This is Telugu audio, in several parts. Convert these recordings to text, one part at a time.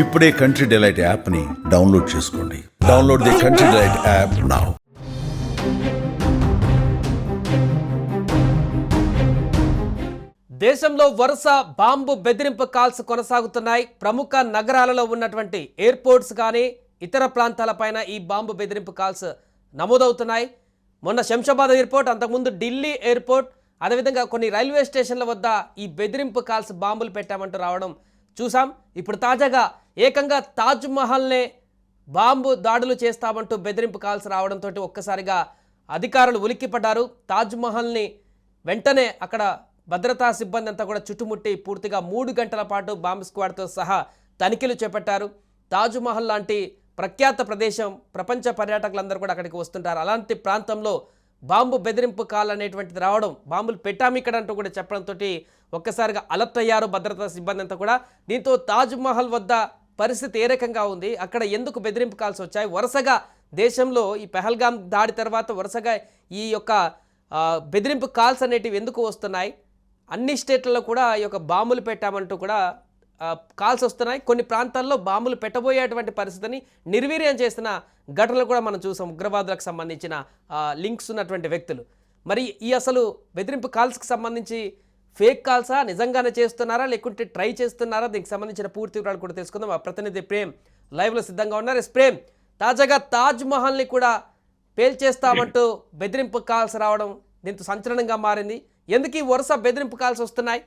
ఇప్పుడే కంట్రీ డిలైట్ యాప్ని డౌన్లోడ్ చేసుకోండి. Download the country delight app now దేశంలో వరుస బాంబు బెదిరింపు కాల్స్ కొనసాగుతున్నాయి. ప్రముఖ నగరాలలో ఉన్నటువంటి ఎయిర్పోర్ట్స్ కానీ ఇతర ప్రాంతాలపైన ఈ బాంబు బెదిరింపు కాల్స్ నమోదవుతున్నాయి. మొన్న శంషాబాద్ ఎయిర్పోర్ట్ అంతకుముందు ఢిల్లీ ఎయిర్పోర్ట్ అదేవిధంగా కొన్ని రైల్వే స్టేషన్ల వద్ద ఈ బెదిరింపు కాల్స్ బాంబులు పెట్టామంటూ రావడం చూసాం ఇప్పుడు తాజాగా ఏకంగా తాజ్ మహల్నే బాంబు దాడులు చేస్తామంటూ బెదిరింపు కాల్స్ రావడంతో ఒక్కసారిగా అధికారులు ఉలిక్కిపడ్డారు. తాజ్ మహల్ని వెంటనే అక్కడ భద్రతా సిబ్బంది అంతా కూడా చుట్టుముట్టి పూర్తిగా మూడు గంటల పాటు బాంబు స్క్వాడ్తో సహా తనిఖీలు చేపట్టారు. తాజ్ మహల్ లాంటి ప్రఖ్యాత ప్రదేశం ప్రపంచ పర్యాటకులందరూ కూడా అక్కడికి వస్తుంటారు. అలాంటి ప్రాంతంలో బాంబు బెదిరింపు కాల్ అనేటువంటిది రావడం బాంబులు పెట్టాము ఇక్కడ అంటూ కూడా చెప్పడంతో ఒక్కసారిగా అలర్ట్ అయ్యారు భద్రతా సిబ్బంది అంతా కూడా. దీంతో తాజ్ మహల్ వద్ద పరిస్థితి ఏ రకంగా ఉంది? అక్కడ ఎందుకు బెదిరింపు కాల్స్ వచ్చాయి? వరుసగా దేశంలో ఈ పెహల్గాం దాడి తర్వాత వరుసగా ఈ యొక్క బెదిరింపు కాల్స్ అనేటివి ఎందుకు వస్తున్నాయి? అన్ని స్టేట్లలో కూడా ఈ యొక్క బాంబులు పెట్టామంటూ కూడా కాల్స్ వస్తున్నాయి. కొన్ని ప్రాంతాల్లో బాంబులు పెట్టబోయేటువంటి పరిస్థితిని నిర్వీర్యం చేసిన ఘటనలు కూడా మనం చూసాం. ఉగ్రవాదులకు సంబంధించిన లింక్స్ ఉన్నటువంటి వ్యక్తులు. మరి ఈ అసలు బెదిరింపు కాల్స్కి సంబంధించి ఫేక్ కాల్సా? నిజంగానే చేస్తున్నారా? లేకుంటే ట్రై చేస్తున్నారా? దీనికి సంబంధించిన పూర్తి వివరాలు కూడా తెలుసుకుందాం. మా ప్రతినిధి ప్రేమ్ లైవ్లో సిద్ధంగా ఉన్నారు. ఎస్ ప్రేమ్ తాజాగా తాజ్ మహల్ని కూడా పేల్చేస్తామంటూ బెదిరింపు కాల్స్ రావడం దీంతో సంచలనంగా మారింది. ఎందుకు ఈ వరుస బెదిరింపు కాల్స్ వస్తున్నాయి?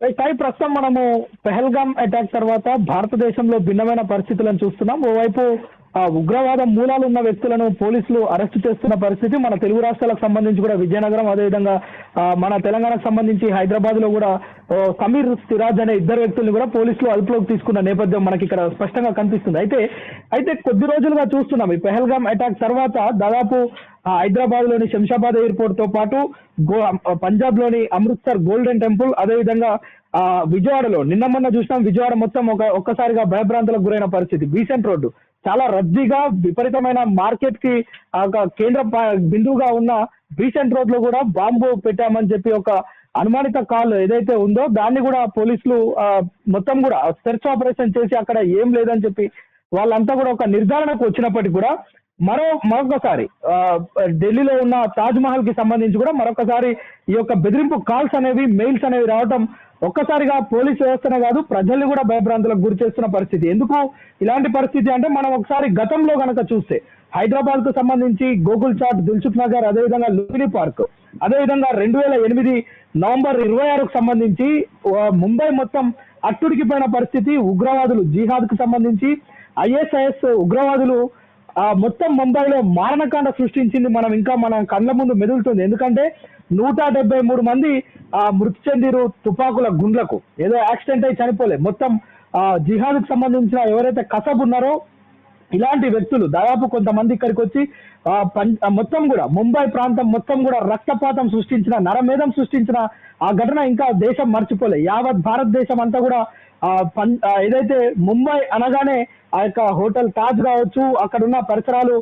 సాయి ప్రస్తుతం మనము పెహల్గామ్ అటాక్ తర్వాత భారతదేశంలో భిన్నమైన పరిస్థితులను చూస్తున్నాం. ఓవైపు ఆ ఉగ్రవాద మూలాలు ఉన్న వ్యక్తులను పోలీసులు అరెస్ట్ చేస్తున్న పరిస్థితి మన తెలుగు రాష్ట్రాలకు సంబంధించి కూడా విజయనగరం అదేవిధంగా మన తెలంగాణకు సంబంధించి హైదరాబాద్లో కూడా సమీర్ సిరాజ్ అనే ఇద్దరు వ్యక్తుల్ని కూడా పోలీసులు అదుపులోకి తీసుకున్న నేపథ్యం మనకి ఇక్కడ స్పష్టంగా కనిపిస్తుంది. అయితే అయితే కొద్ది రోజులుగా చూస్తున్నాం. ఈ పెహల్గామ్ అటాక్ తర్వాత దాదాపు హైదరాబాద్లోని శంషాబాద్ ఎయిర్పోర్ట్తో పాటు గో పంజాబ్లోని అమృత్సర్ గోల్డెన్ టెంపుల్ అదేవిధంగా ఆ విజయవాడలో నిన్న మొన్న చూసినాం విజయవాడ మొత్తం ఒక ఒక్కసారిగా భయభ్రాంతులకు గురైన పరిస్థితి. బీసెంట్ రోడ్డు. చాలా రద్దీగా విపరీతమైన మార్కెట్కి ఒక కేంద్ర బిందువుగా ఉన్న బీసెంట్ రోడ్లో కూడా బాంబు పెట్టామని చెప్పి ఒక అనుమానిత కాల్ ఏదైతే ఉందో దాన్ని కూడా పోలీసులు మొత్తం కూడా సెర్చ్ ఆపరేషన్ చేసి అక్కడ ఏం లేదని చెప్పి వాళ్ళంతా కూడా ఒక నిర్ధారణకు వచ్చినప్పటికీ కూడా మరో మరొకసారి ఢిల్లీలో ఉన్న తాజ్ మహల్కి సంబంధించి కూడా మరొకసారి ఈ యొక్క బెదిరింపు కాల్స్ అనేవి మెయిల్స్ అనేవి రావటం ఒక్కసారిగా పోలీస్ వ్యవస్థనే కాదు ప్రజల్ని కూడా భయభ్రాంతులకు గురి చేస్తున్న పరిస్థితి. ఎందుకు? ఇలాంటి పరిస్థితి అంటే మనం ఒకసారి గతంలో కనుక చూస్తే హైదరాబాద్కు సంబంధించి గోకుల్ చాట్ దిల్సుఖ్ నగర్ అదేవిధంగా లుంబిని పార్క్ అదేవిధంగా రెండు వేల ఎనిమిది నవంబర్ ఇరవై ఆరుకు సంబంధించి ముంబై మొత్తం అట్టుడికిపోయిన పరిస్థితి ఉగ్రవాదులు జిహాద్కు సంబంధించి ఐఎస్ఐఎస్ ఉగ్రవాదులు ఆ మొత్తం ముంబైలో మారణకాండ సృష్టించింది మనం ఇంకా మన కళ్ళ ముందు మెదులుతుంది. ఎందుకంటే నూట డెబ్బై మూడు మంది ఆ మృతి చెందిరు తుపాకుల గుండ్లకు. ఏదో యాక్సిడెంట్ అయి చనిపోలే. మొత్తం ఆ జిహాద్కు సంబంధించిన ఎవరైతే కసబ్ ఉన్నారో ఇలాంటి వ్యక్తులు దాదాపు కొంతమంది ఇక్కడికి వచ్చి ఆ, పం- మొత్తం కూడా ముంబై ప్రాంతం మొత్తం కూడా రక్తపాతం సృష్టించిన నరమేధం సృష్టించిన ఆ ఘటన ఇంకా దేశం మర్చిపోలే. యావత్ భారతదేశం అంతా కూడా ఏదైతే ముంబై అనగానే ఆ యొక్క హోటల్ తాజ్ కావచ్చు అక్కడ ఉన్న పరిసరాలు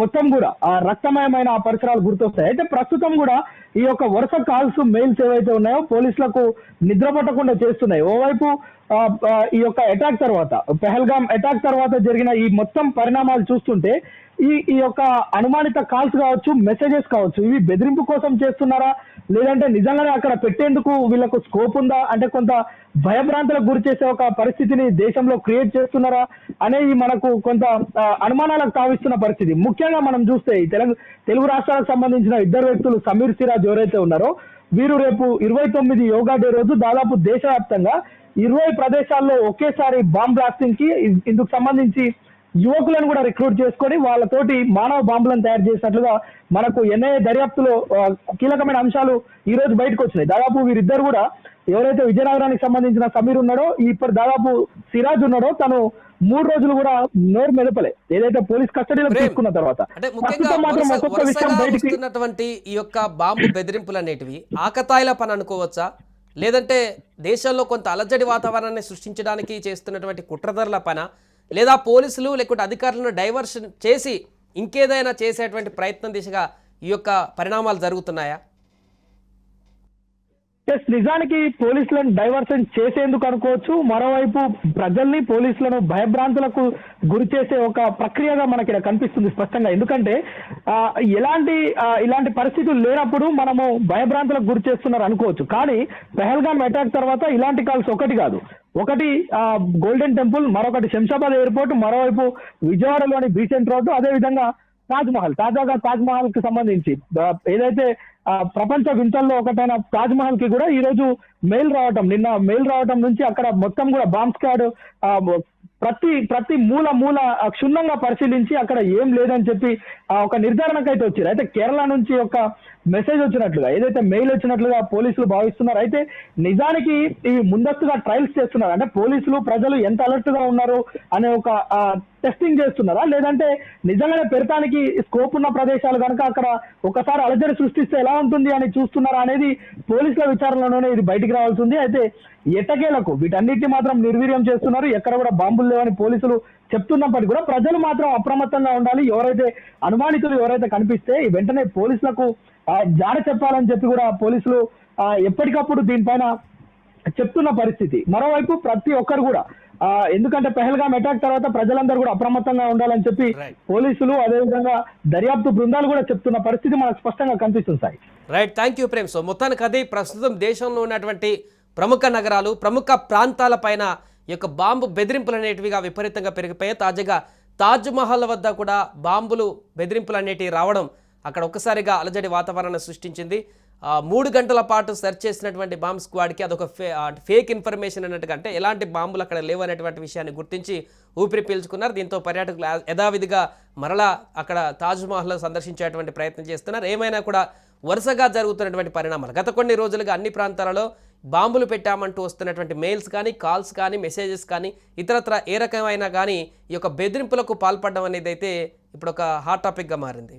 మొత్తం కూడా ఆ రక్తమయమైన ఆ పరిసరాలు గుర్తొస్తాయి. అయితే ప్రస్తుతం కూడా ఈ యొక్క వరుస కాల్స్ మెయిల్స్ ఏవైతే ఉన్నాయో పోలీసులకు నిద్ర పట్టకుండా చేస్తున్నాయి. ఓవైపు ఈ యొక్క అటాక్ తర్వాత పెహల్గామ్ అటాక్ తర్వాత జరిగిన ఈ మొత్తం పరిణామాలు చూస్తుంటే ఈ ఈ యొక్క అనుమానిత కాల్స్ కావచ్చు మెసేజెస్ కావచ్చు ఇవి బెదిరింపు కోసం చేస్తున్నారా? లేదంటే నిజంగానే అక్కడ పెట్టేందుకు వీళ్ళకు స్కోప్ ఉందా? అంటే కొంత భయభ్రాంతులకు గురి చేసే ఒక పరిస్థితిని దేశంలో క్రియేట్ చేస్తున్నారా? అనేది మనకు కొంత అనుమానాలకు తావిస్తున్న పరిస్థితి. ముఖ్యంగా మనం చూస్తే తెలుగు తెలుగు రాష్ట్రాలకు సంబంధించిన ఇద్దరు వ్యక్తులు సమీర్ సిరాజ్ ఎవరైతే ఉన్నారో వీరు రేపు ఇరవై తొమ్మిది యోగా డే రోజు దాదాపు దేశవ్యాప్తంగా ఇరవై ప్రదేశాల్లో ఒకేసారి బాంబ్ బ్లాస్టింగ్కి ఇందుకు సంబంధించి యువకులను కూడా రిక్రూట్ చేసుకొని వాళ్ళతోటి మానవ బాంబులను తయారు చేసినట్లుగా మనకు ఎన్ఐఏ దర్యాప్తులో కీలకమైన అంశాలు ఈ రోజు బయటకు వచ్చినాయి. దాదాపు వీరిద్దరు కూడా ఎవరైతే విజయనగరానికి సంబంధించిన సమీర్ ఉన్నాడో ఇప్పుడు దాదాపు సిరాజ్ ఉన్నాడో తను మూడు రోజులు కూడా నోరు మెదపలే. ఏదైతే పోలీస్ కస్టడీలో తీసుకున్న తర్వాత వస్తున్నటువంటి ఈ యొక్క బాంబు బెదిరింపులు అనేటివి ఆకతాయిల పని అనుకోవచ్చా? లేదంటే దేశంలో కొంత అలజడి వాతావరణాన్ని సృష్టించడానికి చేస్తున్నటువంటి కుట్రధరల పన? లేదా పోలీసులు లేకుంటే అధికారులను డైవర్షన్ చేసి ఇంకేదైనా చేసేటువంటి ప్రయత్నం దిశగా ఈ యొక్క పరిణామాలు జరుగుతున్నాయా? ఎస్ నిజానికి పోలీసులను డైవర్షన్ చేసేందుకు అనుకోవచ్చు. మరోవైపు ప్రజల్ని పోలీసులను భయభ్రాంతులకు గురి చేసే ఒక ప్రక్రియగా మనకి ఇక్కడ కనిపిస్తుంది స్పష్టంగా. ఎందుకంటే ఎలాంటి ఇలాంటి పరిస్థితులు లేనప్పుడు మనము భయభ్రాంతులకు గురి చేస్తున్నారు అనుకోవచ్చు. కానీ పెహల్గామ్ అటాక్ తర్వాత ఇలాంటి కాల్స్ ఒకటి కాదు. ఒకటి ఆ, గోల్డెన్ టెంపుల్ మరొకటి శంషాబాద్ ఎయిర్పోర్ట్ మరోవైపు విజయవాడలోని బీసెంట్ రోడ్డు అదేవిధంగా తాజ్ మహల్ తాజాగా తాజ్మహల్కి సంబంధించి ఏదైతే ప్రపంచ వింతల్లో ఒకటైన తాజ్ మహల్కి కూడా ఈ రోజు మెయిల్ రావటం నిన్న మెయిల్ రావటం నుంచి అక్కడ మొత్తం కూడా బాంబ్ స్క్వాడ్ ప్రతి ప్రతి మూల మూల క్షుణ్ణంగా పరిశీలించి అక్కడ ఏం లేదని చెప్పి ఆ, ఒక నిర్ధారణకు అయితే వచ్చారు అయితే కేరళ నుంచి ఒక మెసేజ్ వచ్చినట్లుగా ఏదైతే మెయిల్ వచ్చినట్లుగా పోలీసులు భావిస్తున్నారు అయితే నిజానికి ఇవి ముందస్తుగా ట్రయల్స్ చేస్తున్నారు. అంటే పోలీసులు ప్రజలు ఎంత అలర్ట్గా ఉన్నారు అనే ఒక టెస్టింగ్ చేస్తున్నారా? లేదంటే నిజంగానే పెడతానికి స్కోప్ ఉన్న ప్రదేశాలు కనుక అక్కడ ఒకసారి అలజడి సృష్టిస్తే ఎలా ఉంటుంది అని చూస్తున్నారా అనేది పోలీసుల విచారణలోనే ఇది బయటికి రావాల్సి ఉంది. అయితే ఎట్టకేలకు వీటన్నిటిని మాత్రం నిర్వీర్యం చేస్తున్నారు. ఎక్కడ కూడా బాంబులు లేవని పోలీసులు చెప్తున్నప్పటికీ కూడా ప్రజలు మాత్రం అప్రమత్తంగా ఉండాలి. ఎవరైతే అనుమానితులు ఎవరైతే కనిపిస్తే వెంటనే పోలీసులకు జాడ చెప్పాలని చెప్పి కూడా పోలీసులు ఎప్పటికప్పుడు దీనిపైన చెప్తున్న పరిస్థితి. మరోవైపు ప్రతి ఒక్కరు కూడా ఎందుకంటే పెహల్గాం అటాక్ తర్వాత ప్రజలందరూ కూడా అప్రమత్తంగా ఉండాలని చెప్పి. పోలీసులు అదేవిధంగా దర్యాప్తు బృందాలు కూడా చెప్తున్న పరిస్థితి మనకు స్పష్టంగా కనిపిస్తుంది Sai. Right thank you Prem so మొత్తానికి అది ప్రస్తుతం దేశంలో ఉన్నటువంటి ప్రముఖ నగరాలు ప్రముఖ ప్రాంతాలపైన ఈ యొక్క బాంబు బెదిరింపులు అనేటివిగా విపరీతంగా పెరిగిపోయాయి. తాజాగా తాజ్ మహల్ వద్ద కూడా బాంబులు బెదిరింపులు అనేటివి రావడం అక్కడ ఒక్కసారిగా అలజడి వాతావరణాన్ని సృష్టించింది. మూడు గంటల పాటు సెర్చ్ చేసినటువంటి బాంబ్ స్క్వాడ్కి అదొక ఫే ఫేక్ ఇన్ఫర్మేషన్ అన్నట్టుగా అంటే ఎలాంటి బాంబులు అక్కడ లేవు అనేటువంటి విషయాన్ని గుర్తించి ఊపిరి పీల్చుకున్నారు. దీంతో పర్యాటకులు యథావిధిగా మరలా అక్కడ తాజ్మహల్ సందర్శించేటువంటి ప్రయత్నం చేస్తున్నారు. ఏమైనా కూడా వరుసగా జరుగుతున్నటువంటి పరిణామాలు. గత కొన్ని రోజులుగా అన్ని ప్రాంతాలలో బాంబులు పెట్టామంటూ వస్తున్నటువంటి మెయిల్స్ కానీ కాల్స్ కానీ మెసేజెస్ కానీ ఇతరత్ర ఏ రకమైన కానీ ఈ యొక్క బెదిరింపులకు పాల్పడడం అనేది అయితే ఇప్పుడు ఒక హాట్ టాపిక్గా మారింది.